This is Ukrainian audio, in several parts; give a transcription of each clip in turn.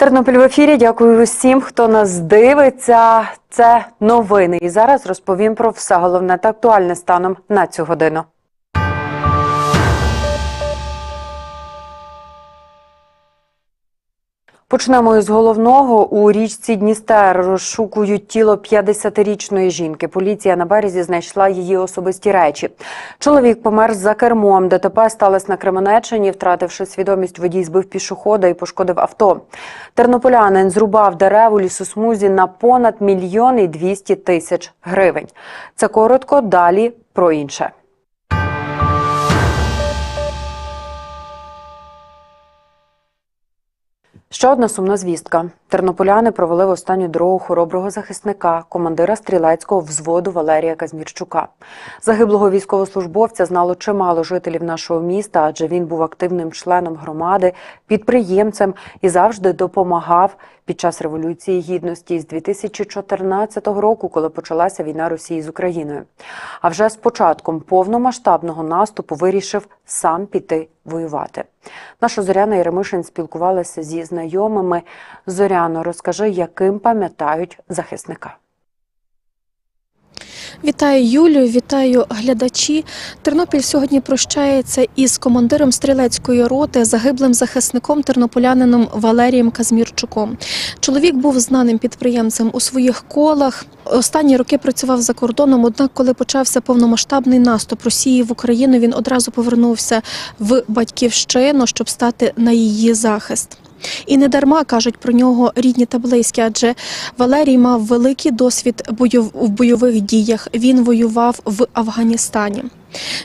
Тернопіль в ефірі. Дякую усім, хто нас дивиться. Це новини. І зараз розповім про все головне та актуальне станом на цю годину. Почнемо із головного. У річці Дністер розшукують тіло 50-річної жінки. Поліція на березі знайшла її особисті речі. Чоловік помер за кермом. ДТП сталося на Кременеччині. Втративши свідомість, водій збив пішохода і пошкодив авто. Тернополянин зрубав дерев у лісосмузі на понад мільйон і 200 тисяч гривень. Це коротко. Далі про інше. Ще одна сумна звістка. Тернополяни провели в останню дорогу хороброго захисника, командира стрілецького взводу Валерія Казмірчука. Загиблого військовослужбовця знало чимало жителів нашого міста, адже він був активним членом громади, підприємцем і завжди допомагав під час революції гідності з 2014 року, коли почалася війна Росії з Україною. А вже з початком повномасштабного наступу вирішив сам піти воювати. Наша Зоряна Єремишин спілкувалася зі знайомими. Зоряно, розкажи, яким пам'ятають захисника. Вітаю Юлію, вітаю глядачі. Тернопіль сьогодні прощається із командиром стрілецької роти, загиблим захисником тернополянином Валерієм Казмірчуком. Чоловік був знаним підприємцем у своїх колах. Останні роки працював за кордоном. Однак, коли почався повномасштабний наступ Росії в Україну, він одразу повернувся в батьківщину, щоб стати на її захист. І не дарма кажуть про нього рідні та близькі, адже Валерій мав великий досвід бойов... в бойових діях. Він воював в Афганістані.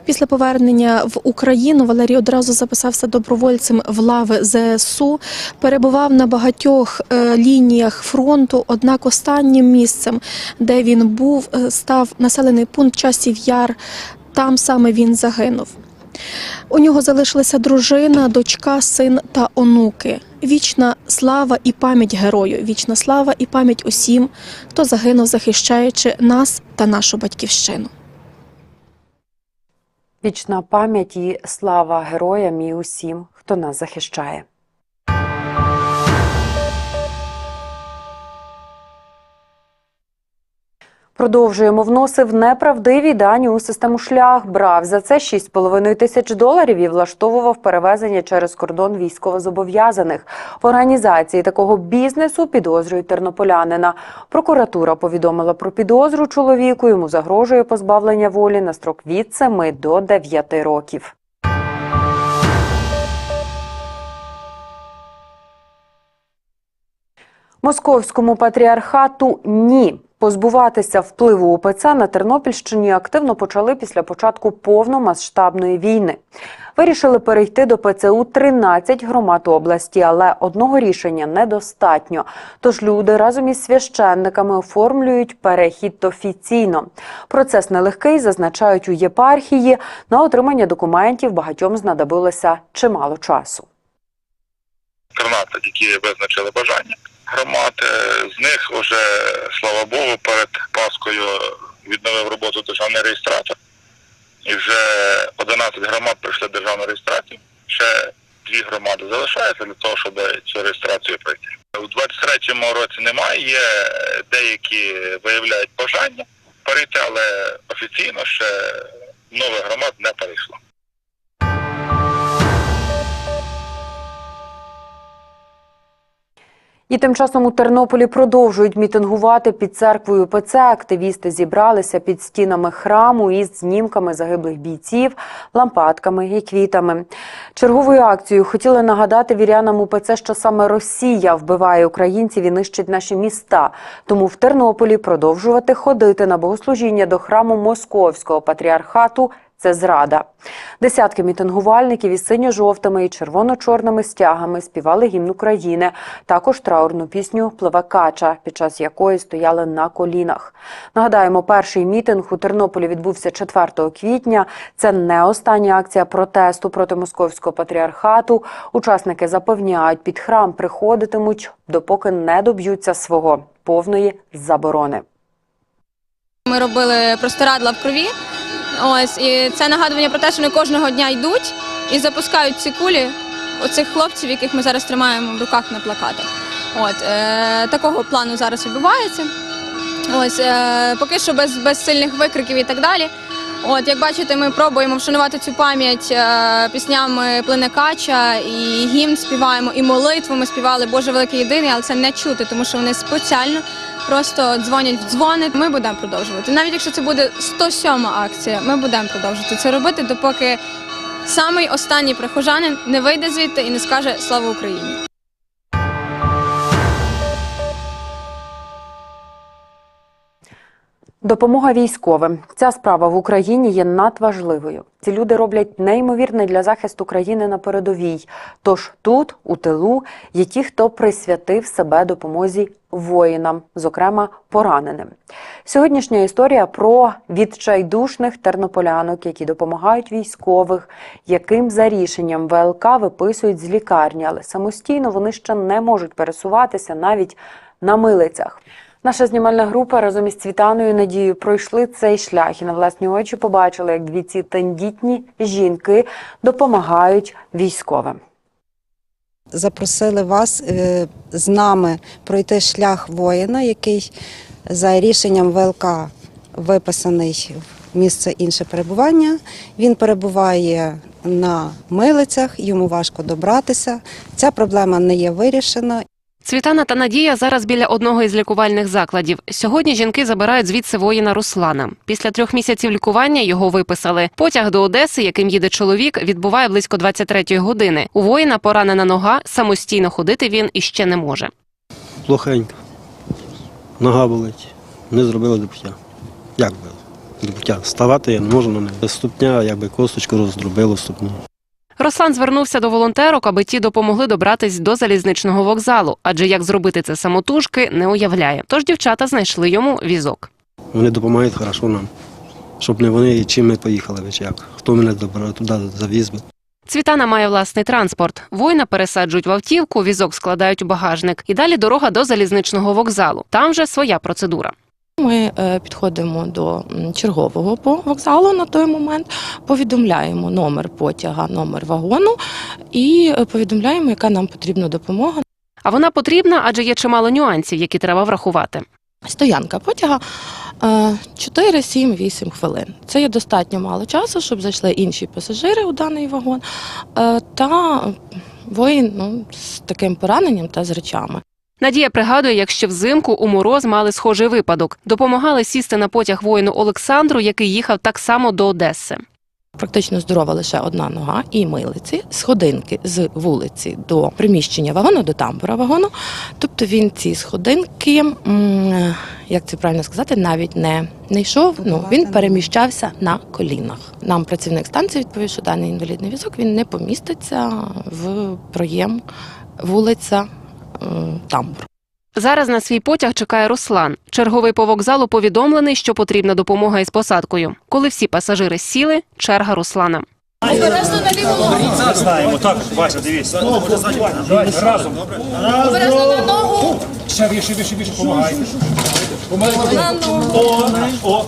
Після повернення в Україну Валерій одразу записався добровольцем в лави ЗСУ, перебував на багатьох е, лініях фронту. Однак останнім місцем, де він був, е, став населений пункт часів Яр. Там саме він загинув. У нього залишилася дружина, дочка, син та онуки. Вічна слава і пам'ять герою, вічна слава і пам'ять усім, хто загинув, захищаючи нас та нашу батьківщину. Вічна пам'ять і слава героям і усім, хто нас захищає. Продовжуємо вносив неправдиві дані у систему шлях. Брав за це 6,5 тисяч доларів і влаштовував перевезення через кордон військовозобов'язаних. В організації такого бізнесу підозрюють тернополянина. Прокуратура повідомила про підозру чоловіку. Йому загрожує позбавлення волі на строк від 7 до 9 років. Московському патріархату ні. Позбуватися впливу УПЦ на Тернопільщині активно почали після початку повномасштабної війни. Вирішили перейти до ПЦУ 13 громад області, але одного рішення недостатньо. Тож люди разом із священниками оформлюють перехід офіційно. Процес нелегкий, зазначають у єпархії. На отримання документів багатьом знадобилося чимало часу. 13, які визначили бажання громад. Е, З них вже, слава Богу, перед Паскою відновив роботу державний реєстратор. І вже 11 громад пройшли державну реєстрацію. Ще дві громади залишаються для того, щоб цю реєстрацію пройти. У 23-му році немає, є деякі виявляють бажання перейти, але офіційно ще нових громад не перейшло. І тим часом у Тернополі продовжують мітингувати під церквою ПЦ. Активісти зібралися під стінами храму із знімками загиблих бійців, лампадками і квітами. Черговою акцією хотіли нагадати вірянам УПЦ, що саме Росія вбиває українців і нищить наші міста. Тому в Тернополі продовжувати ходити на богослужіння до храму Московського патріархату це зрада. Десятки мітингувальників із синьо-жовтими і червоно-чорними стягами співали гімн України. Також траурну пісню «Пливе кача», під час якої стояли на колінах. Нагадаємо, перший мітинг у Тернополі відбувся 4 квітня. Це не остання акція протесту проти московського патріархату. Учасники запевняють, під храм приходитимуть, допоки не доб'ються свого повної заборони. Ми робили простирадла в крові. Ось і це нагадування про те, що вони кожного дня йдуть і запускають ці кулі оцих хлопців, яких ми зараз тримаємо в руках на плакатах. От е, такого плану зараз відбувається. Ось е, поки що без, без сильних викриків і так далі. От, як бачите, ми пробуємо вшанувати цю пам'ять е, піснями Плине Кача і гімн співаємо, і молитву ми співали Боже великий єдиний, але це не чути, тому що вони спеціально просто дзвонять в дзвони. Ми будемо продовжувати. Навіть якщо це буде 107 акція, ми будемо продовжувати це робити, допоки самий останній прихожанин не вийде звідти і не скаже Слава Україні. Допомога військовим. Ця справа в Україні є надважливою. Ці люди роблять неймовірне для захисту країни на передовій. Тож тут, у тилу, є ті, хто присвятив себе допомозі воїнам, зокрема пораненим. Сьогоднішня історія про відчайдушних тернополянок, які допомагають військових, яким за рішенням ВЛК виписують з лікарні, але самостійно вони ще не можуть пересуватися навіть на милицях. Наша знімальна група разом із Цвітаною Надією пройшли цей шлях і на власні очі побачили, як дві ці тендітні жінки допомагають військовим. запросили вас е, з нами пройти шлях воїна, який за рішенням ВЛК виписаний в місце інше перебування. Він перебуває на милицях, йому важко добратися. Ця проблема не є вирішена. Світлана та Надія зараз біля одного із лікувальних закладів. Сьогодні жінки забирають звідси воїна Руслана. Після трьох місяців лікування його виписали. Потяг до Одеси, яким їде чоловік, відбуває близько 23-ї години. У воїна поранена нога, самостійно ходити він іще не може. плохенько. Нога болить. Не зробили добуття. Як би? Добуття. Ставати я не можу на неї. Без ступня, якби косточку роздробило ступню. Руслан звернувся до волонтерок, аби ті допомогли добратись до залізничного вокзалу, адже як зробити це самотужки, не уявляє. Тож дівчата знайшли йому візок. Вони допомагають хорошо нам. Щоб не вони чим ми поїхали, чи як. Хто мене добре туди завіз би. Цвітана має власний транспорт. Воїна пересаджують в автівку, візок складають у багажник. І далі дорога до залізничного вокзалу. Там вже своя процедура. Ми е, підходимо до чергового по вокзалу на той момент, повідомляємо номер потяга, номер вагону і е, повідомляємо, яка нам потрібна допомога. А вона потрібна, адже є чимало нюансів, які треба врахувати. Стоянка потяга е, 4, 7, 8 хвилин. Це є достатньо мало часу, щоб зайшли інші пасажири у даний вагон. е, Та воїн ну, з таким пораненням та з речами. Надія пригадує, як ще взимку у мороз мали схожий випадок. Допомагали сісти на потяг воїну Олександру, який їхав так само до Одеси. Практично здорова лише одна нога і милиці, сходинки з вулиці до приміщення вагону, до тамбура вагону. Тобто він ці сходинки, як це правильно сказати, навіть не, не йшов. Ну він переміщався на колінах. Нам працівник станції відповів, що даний інвалідний візок він не поміститься в проєм вулиця тамбур. Зараз на свій потяг чекає Руслан. Черговий по вокзалу повідомлений, що потрібна допомога із посадкою. Коли всі пасажири сіли, черга Руслана. Знаємо, так, Вася. Давай, разом. Ще більше, більше, більше, помагай. О,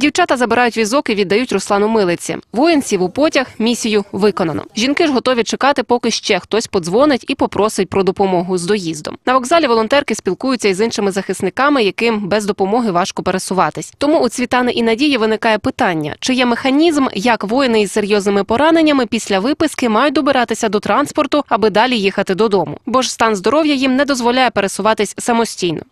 Дівчата забирають візок і віддають Руслану милиці. Воїн сів у потяг, місію виконано. Жінки ж готові чекати, поки ще хтось подзвонить і попросить про допомогу з доїздом. На вокзалі волонтерки спілкуються із іншими захисниками, яким без допомоги важко пересуватись. Тому у Цвітани і Надії виникає питання: чи є механізм, як воїни із серйозними пораненнями після виписки мають добиратися до транспорту, аби далі їхати додому? Бо ж стан здоров'я їм не дозволяє пересуватись самостійно.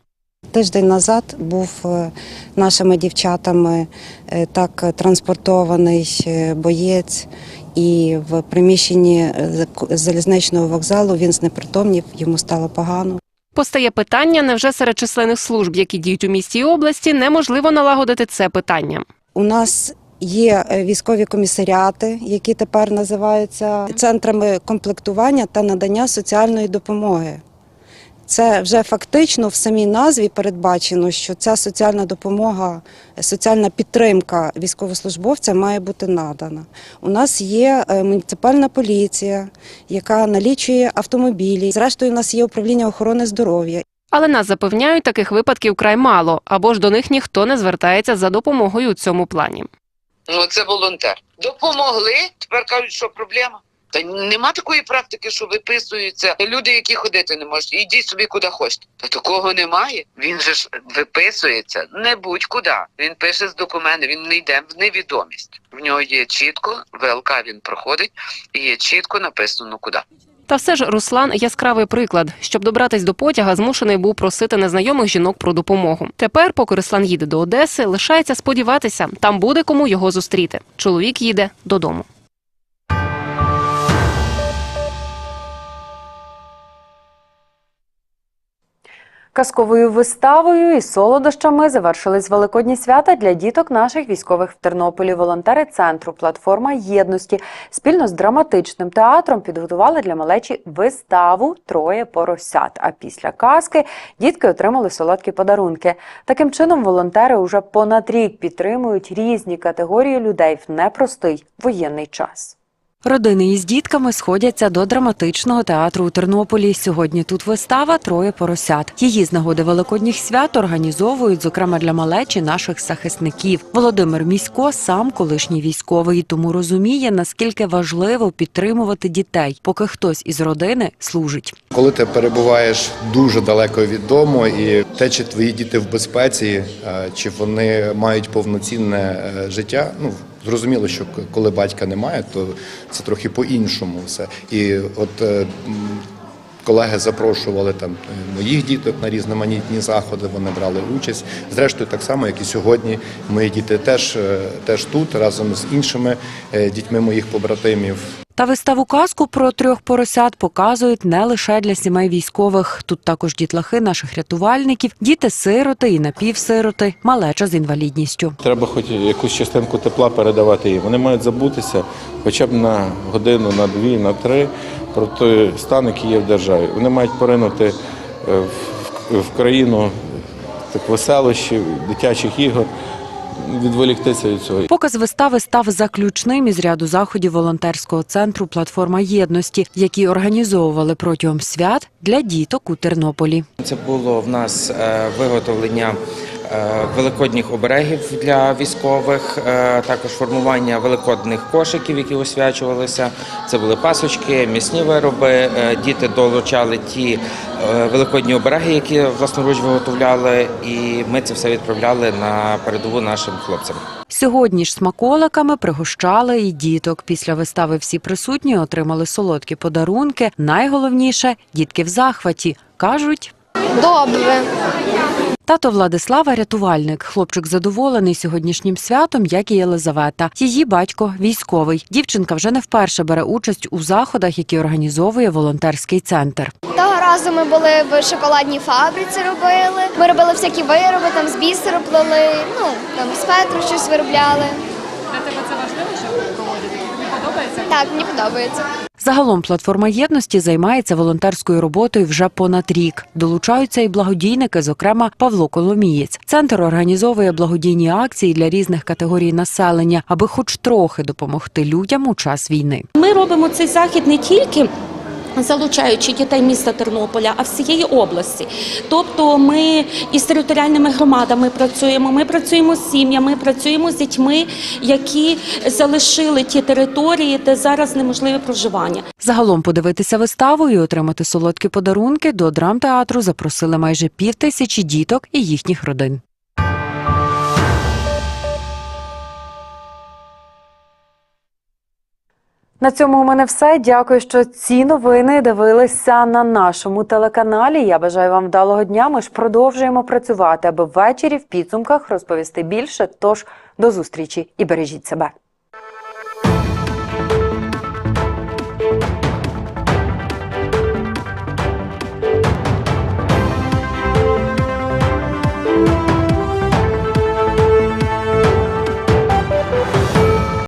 Тиждень назад був е, нашими дівчатами е, так транспортований е, боєць, і в приміщенні залізничного вокзалу він знепритомнів, йому стало погано. Постає питання, невже серед численних служб, які діють у місті і області, неможливо налагодити це питання. У нас є військові комісаріати, які тепер називаються центрами комплектування та надання соціальної допомоги. Це вже фактично в самій назві передбачено, що ця соціальна допомога, соціальна підтримка військовослужбовця має бути надана. У нас є е, муніципальна поліція, яка налічує автомобілі. Зрештою, у нас є управління охорони здоров'я. Але нас запевняють, таких випадків край мало, або ж до них ніхто не звертається за допомогою у цьому плані. Ну, це волонтер. Допомогли, тепер кажуть, що проблема. Та нема такої практики, що виписуються люди, які ходити не можуть. Ідіть собі куди хочете. Та такого немає. Він же ж виписується не будь-куди. Він пише з документи, він не йде в невідомість. В нього є чітко, ВЛК він проходить і є чітко написано куди. Та все ж Руслан яскравий приклад. Щоб добратись до потяга, змушений був просити незнайомих жінок про допомогу. Тепер, поки Руслан їде до Одеси, лишається сподіватися, там буде кому його зустріти. Чоловік їде додому. Казковою виставою і солодощами завершились великодні свята для діток наших військових в Тернополі. Волонтери центру Платформа єдності спільно з драматичним театром підготували для малечі виставу Троє поросят. А після казки дітки отримали солодкі подарунки. Таким чином, волонтери уже понад рік підтримують різні категорії людей в непростий воєнний час. Родини із дітками сходяться до драматичного театру у Тернополі. Сьогодні тут вистава Троє поросят. Її з нагоди великодніх свят організовують, зокрема для малечі наших захисників. Володимир Місько сам колишній військовий, тому розуміє, наскільки важливо підтримувати дітей, поки хтось із родини служить. Коли ти перебуваєш дуже далеко від дому, і те, чи твої діти в безпеці, е, чи вони мають повноцінне е, життя, ну зрозуміло, що коли батька немає, то це трохи по-іншому все. І от е, колеги запрошували там е, моїх діток на різноманітні заходи, вони брали участь. Зрештою, так само, як і сьогодні, мої діти теж, е, теж тут разом з іншими дітьми моїх побратимів. Та виставу казку про трьох поросят показують не лише для сімей військових. Тут також дітлахи наших рятувальників, діти-сироти і напівсироти, малеча з інвалідністю. Треба хоч якусь частинку тепла передавати їм. Вони мають забутися хоча б на годину, на дві, на три про той стан, який є в державі. Вони мають поринути е, в, країну так веселощів, дитячих ігор, відволіктися від цього. Показ вистави став заключним із ряду заходів волонтерського центру Платформа єдності, які організовували протягом свят для діток у Тернополі. Це було в нас е, виготовлення великодніх оберегів для військових, е, також формування великодних кошиків, які освячувалися. Це були пасочки, м'ясні вироби. Е, Діти долучали ті е, великодні обереги, які власноруч виготовляли, і ми це все відправляли на передову нашим хлопцям. Сьогодні ж смаколиками пригощали і діток. Після вистави всі присутні отримали солодкі подарунки. Найголовніше дітки в захваті кажуть. Добре. Тато Владислава рятувальник. Хлопчик задоволений сьогоднішнім святом, як і Єлизавета. Її батько військовий. Дівчинка вже не вперше бере участь у заходах, які організовує волонтерський центр. Того разу ми були в шоколадній фабриці, робили. Ми робили всякі вироби, там з бісеру плели, ну там з петру щось виробляли. Для тебе це важливо, що проводити? Тобі подобається? Так, мені подобається. Загалом платформа єдності займається волонтерською роботою вже понад рік. Долучаються і благодійники, зокрема Павло Коломієць. Центр організовує благодійні акції для різних категорій населення, аби хоч трохи допомогти людям у час війни. Ми робимо цей захід не тільки. Залучаючи дітей міста Тернополя, а всієї області. Тобто ми із територіальними громадами працюємо, ми працюємо з сім'ями, працюємо з дітьми, які залишили ті території, де зараз неможливе проживання. Загалом подивитися виставу і отримати солодкі подарунки до драмтеатру запросили майже пів тисячі діток і їхніх родин. На цьому у мене все. Дякую, що ці новини дивилися на нашому телеканалі. Я бажаю вам вдалого дня. Ми ж продовжуємо працювати, аби ввечері в підсумках розповісти більше. Тож до зустрічі і бережіть себе.